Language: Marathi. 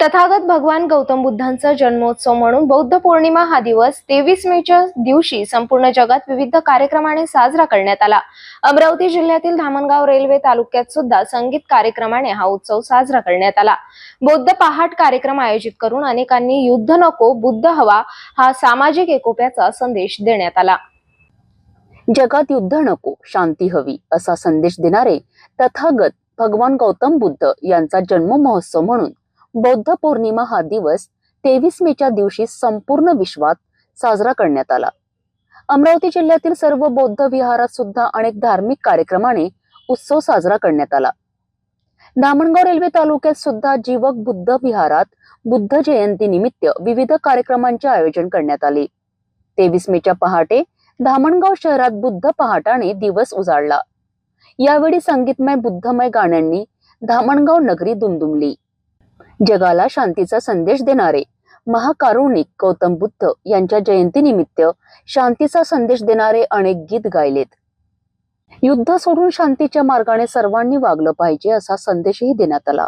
तथागत भगवान गौतम बुद्धांचा जन्मोत्सव म्हणून बौद्ध पौर्णिमा हा दिवस तेवीस मेच्या दिवशी संपूर्ण जगात विविध कार्यक्रमाने साजरा करण्यात आला. अमरावती जिल्ह्यातील धामणगाव रेल्वे तालुक्यात सुद्धा संगीत कार्यक्रमाने हा उत्सव साजरा करण्यात आला. बौद्ध पहाट कार्यक्रम आयोजित करून अनेकांनी युद्ध नको बुद्ध हवा हा सामाजिक एकोप्याचा संदेश देण्यात आला. जगात युद्ध नको शांती हवी असा संदेश देणारे तथागत भगवान गौतम बुद्ध यांचा जन्म महोत्सव म्हणून बौद्ध पौर्णिमा हा दिवस तेवीस मेच्या दिवशी संपूर्ण विश्वात साजरा करण्यात आला. अमरावती जिल्ह्यातील सर्व बौद्ध विहारात सुद्धा अनेक धार्मिक कार्यक्रमाने उत्सव साजरा करण्यात आला. दामणगाव रेल्वे तालुक्यात सुद्धा जीवक बुद्ध विहारात बुद्ध जयंती निमित्त विविध कार्यक्रमांचे आयोजन करण्यात आले. तेवीस मेच्या पहाटे धामणगाव शहरात बुद्ध पहाटाने दिवस उजाडला यावेळी संगीतमय बुद्धमय गाण्यांनी धामणगाव नगरी दुमदुमली. जगाला शांतीचा संदेश देणारे महाकारुणिक गौतम बुद्ध यांच्या जयंतीनिमित्त शांतीचा संदेश देणारे अनेक गीत गायलेत. युद्ध सोडून शांतीच्या मार्गाने सर्वांनी वागलं पाहिजे असा संदेशही देण्यात आला.